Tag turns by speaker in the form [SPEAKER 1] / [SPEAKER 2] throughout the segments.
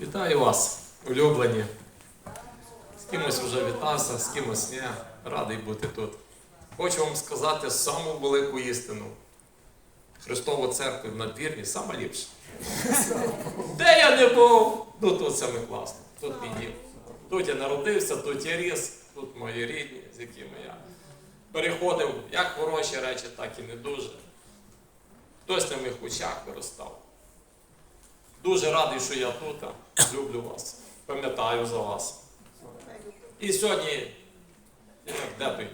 [SPEAKER 1] Вітаю вас, улюблені. З кимось вже вітався, з кимось ні. Радий бути тут. Хочу вам сказати саму велику істину. Христову церкву в надвірні саме ліпше. Де я не був, ну тут саме класно. Тут мій дім. Тут я народився, тут я ріс, тут мої рідні, з якими я переходив як хороші речі, так і не дуже. Хтось на моїх очах виростав. Дуже радий, що я тут. Люблю вас. Пам'ятаю за вас. І сьогодні, де той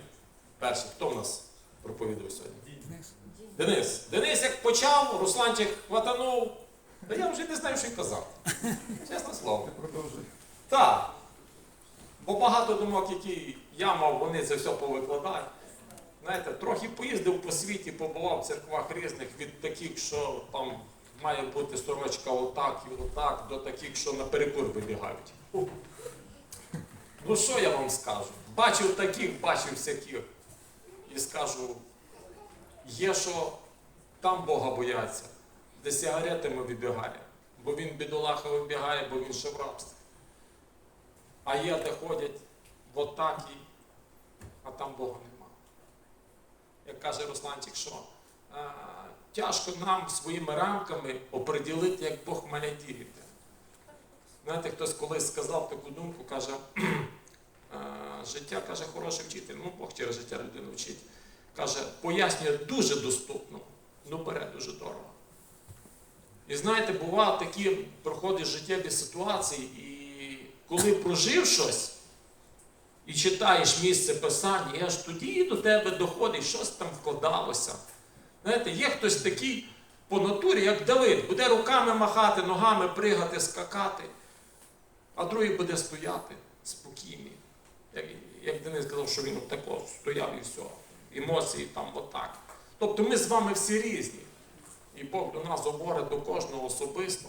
[SPEAKER 1] перший? Хто в нас проповідав сьогодні? Денис. Денис як почав, Русланчик хватанув. Та я вже не знаю, що й казати. Чесне слово. Так. Бо багато думок, які я мав, вони це все повикладають. Знаєте, трохи поїздив по світі, побував в церквах різних, від таких, що там має бути сорочка отак і отак, до таких, що на перекур вибігають. Ну що я вам скажу? Бачив таких, бачив всяких. І скажу, є що там Бога бояться, де сигаретами вибігає, бо він бідолаха вибігає, бо він ще в рабстві. А є, де ходять в отакі, а там Бога нема. Як каже Русланчик, що тяжко нам своїми рамками оприділити, як Бог має діяти. Знаєте, хтось колись сказав таку думку, каже, життя каже, хороший вчитель, ну Бог через життя людину вчить. Каже, пояснює дуже доступно, ну бере дуже дорого. І знаєте, бувають такі проходять життєві ситуації, і коли прожив щось і читаєш місце писання, і аж тоді до тебе доходить, щось там вкладалося. Знаєте, є хтось такий по натурі, як Давид, буде руками махати, ногами пригати, скакати, а другий буде стояти спокійний. Як, як Денис сказав, що він отако стояв і все. Емоції там отак. Тобто ми з вами всі різні. І Бог до нас говорить до кожного особисто,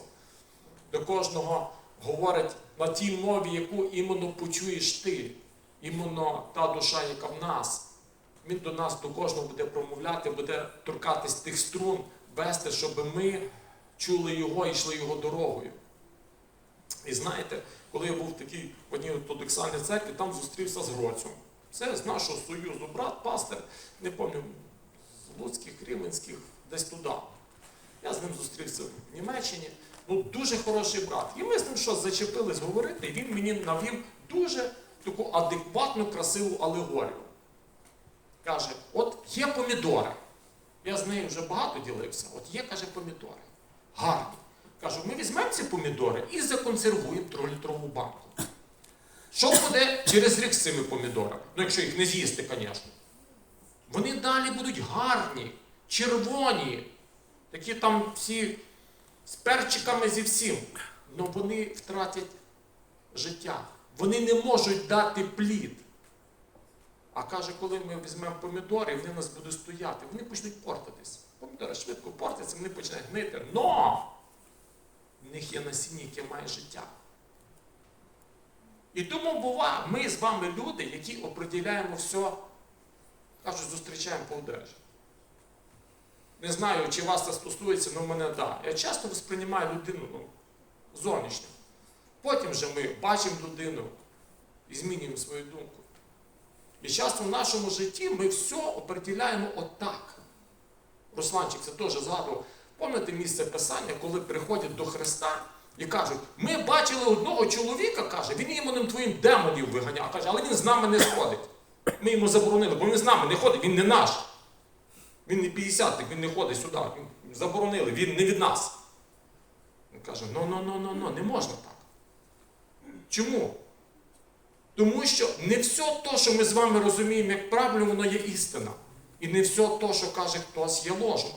[SPEAKER 1] до кожного говорить на тій мові, яку іменно почуєш ти, іменно та душа, яка в нас. Він до нас, до кожного буде промовляти, буде торкатись тих струн, вести, щоб ми чули його і йшли його дорогою. І знаєте, коли я був в такій в одній ортодоксальній церкві, там зустрівся з Гроцем. Це з нашого союзу брат, пастор, не пам'ятаю, з Луцьких, Рівненських, десь туди. Я з ним зустрівся в Німеччині. Ну, дуже хороший брат. І ми з ним щось зачепились говорити, і він мені навів дуже таку адекватну, красиву алегорію. Каже, от є помідори. Я з нею вже багато ділився. От є, каже, помідори. Гарні. Кажу, ми візьмемо ці помідори і законсервуємо трилітрову банку. Що буде через рік з цими помідорами? Ну, якщо їх не з'їсти, звісно. Вони далі будуть гарні, червоні, такі там всі з перчиками зі всім. Але вони втратять життя. Вони не можуть дати плід. А каже, коли ми візьмемо помідори, вони у нас будуть стояти, вони почнуть портитись. Помідори швидко портяться, вони починають гнити. Но в них є насіння, яке має життя. І тому бува, ми з вами люди, які оприділяємо все, кажуть, зустрічаємо по одежі. Не знаю, чи вас це стосується, але мене так. Да. Я часто восприймаю людину ну, зовнішньо. Потім вже ми бачимо людину і змінюємо свою думку. І часто в нашому житті ми все определяємо отак. Русланчик це теж згадував. Пам'ятаєте місце писання, коли приходять до Христа і кажуть, ми бачили одного чоловіка, каже, він іменем твоїм демонів виганяв, каже, але він з нами не сходить. Ми йому заборонили, бо він з нами не ходить, він не наш. Він не 50 він не ходить сюди. Заборонили, він не від нас. Він каже, ну, ну, ну, ну, ну, не можна так. Чому? Тому що не все те, що ми з вами розуміємо, як правильно, воно є істина. І не все те, що каже хтось, є ложно.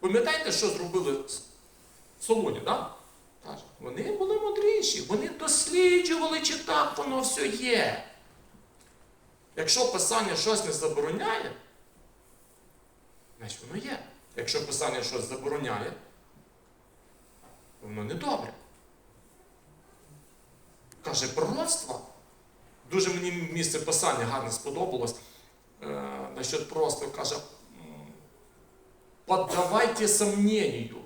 [SPEAKER 1] Пам'ятаєте, що зробили Солоні? Каже, вони були мудріші, вони досліджували, чи так воно все є. Якщо Писання щось не забороняє, значить воно є. Якщо Писання щось забороняє, воно не добре. Каже, пророцтво. Дуже мені місце писання гарне сподобалось. Е, насчет просто каже, м, поддавайте сомнению.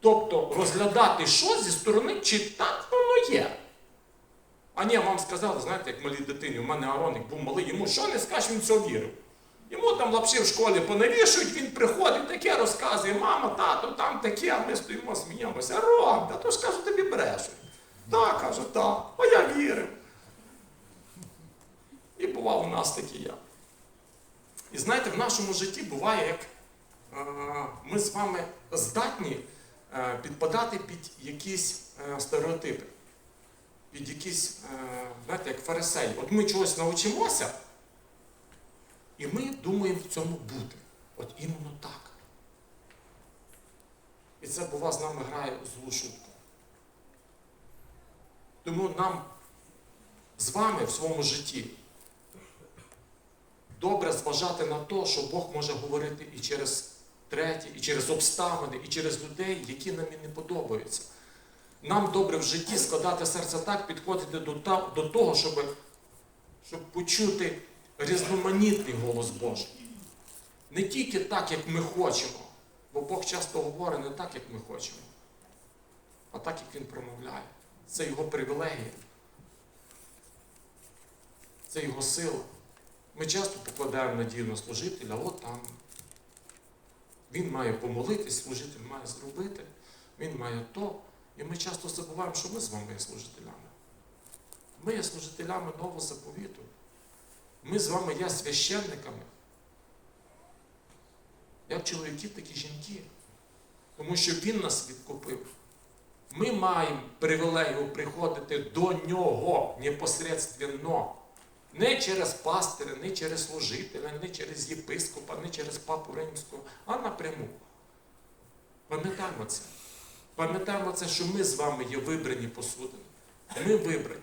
[SPEAKER 1] Тобто розглядати що зі сторони, чи так воно є. А ні, вам сказали, знаєте, як малій дитині, у мене Ароник був малий, йому що не скажеш, він все вірив. Йому там лапши в школі понавішують, він приходить, таке розказує, мама, тато, там таке, а ми стоїмо, сміємося. Ром, та то ж кажу, тобі брешуть. Так, каже, так, а я вірив. І бував у нас такий я. І знаєте, в нашому житті буває, як е, ми з вами здатні е, підпадати під якісь е, стереотипи, під якісь, знаєте, як фарисеї. От ми чогось навчимося, і ми думаємо в цьому бути. От іменно так. І це бува з нами грає злу шутку. Тому нам з вами в своєму житті добре зважати на те, що Бог може говорити і через треті, і через обставини, і через людей, які нам і не подобаються. Нам добре в житті складати серце так, підходити до, до того, щоб, щоб почути різноманітний голос Божий. Не тільки так, як ми хочемо, бо Бог часто говорить не так, як ми хочемо, а так, як Він промовляє. Це його привілегія. Це його сила. Ми часто покладаємо надію на служителя, от там. Він має помолитись, служитель має зробити, він має то. І ми часто забуваємо, що ми з вами є служителями. Ми є служителями нового заповіту. Ми з вами є священниками. Як чоловіків, так і жінки. Тому що Він нас відкупив. Ми маємо привілегію приходити до нього непосередственно. Не через пастиря, не через служителя, не через єпископа, не через папу римського, а напряму. Пам'ятаємо це. Пам'ятаємо це, що ми з вами є вибрані посудини. Ми вибрані.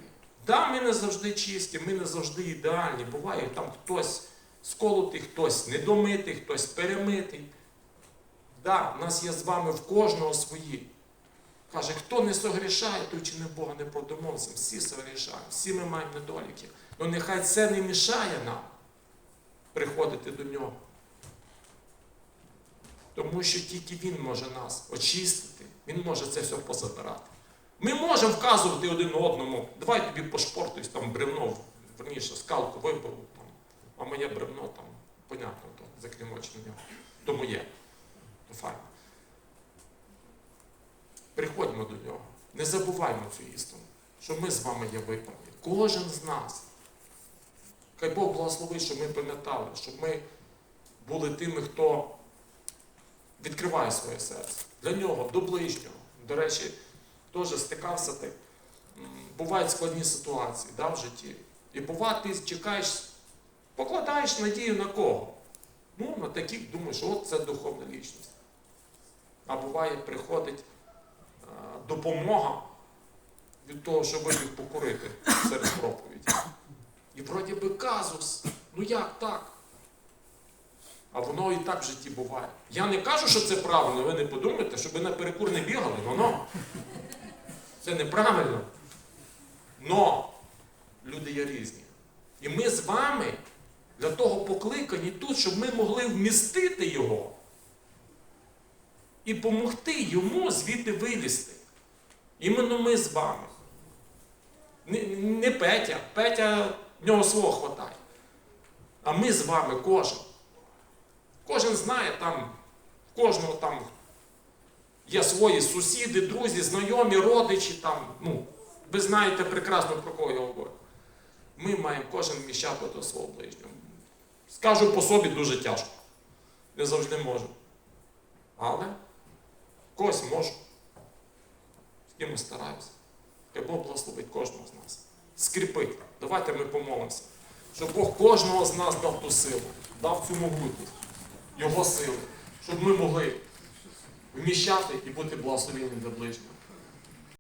[SPEAKER 1] Да, ми не завжди чисті, ми не завжди ідеальні. Буває там хтось сколотий, хтось недомитий, хтось перемитий. Да, в нас є з вами в кожного свої. Каже, хто не согрішає, той чи не Бога не продомовцем. Всі согрішають, всі ми маємо недоліки. Ну нехай це не мішає нам приходити до нього. Тому що тільки Він може нас очистити, Він може це все позабирати. Ми можемо вказувати один одному, давай тобі пошпортуюсь, там бревно, верніше, скалку вибив, там, а моє бревно там, понятно, то закрімочне нього. То моє. То файно. Приходьмо до нього. Не забуваймо цю істину, що ми з вами є виправні. Кожен з нас. Хай Бог благословить, щоб ми пам'ятали, щоб ми були тими, хто відкриває своє серце. Для нього, до ближнього. До речі, теж стикався ти. Бувають складні ситуації да, в житті. І буває, ти чекаєш, покладаєш надію на кого? Ну, на таких думаєш, от це духовна лічність. А буває, приходить допомога від того, що вибіг покурити серед проповіді. І вроді би казус. Ну як так? А воно і так в житті буває. Я не кажу, що це правильно, ви не подумайте, щоб ви на перекур не бігали, воно. Це неправильно. Но люди є різні. І ми з вами для того покликані тут, щоб ми могли вмістити його і допомогти йому звідти вилізти. Іменно ми з вами. Не, Петя. Петя в нього свого хватає. А ми з вами кожен. Кожен знає там, кожного там є свої сусіди, друзі, знайомі, родичі там. Ну, ви знаєте прекрасно про кого я говорю. Ми маємо кожен вміщати до свого ближнього. Скажу по собі дуже тяжко. Не завжди можу. Але когось можу. З ми стараємося. Хай Бог благословить кожного з нас. Скріпить. Давайте ми помолимося. Щоб Бог кожного з нас дав ту силу, дав цю могутність, Його сили, щоб ми могли вміщати і бути благословенним для ближнього.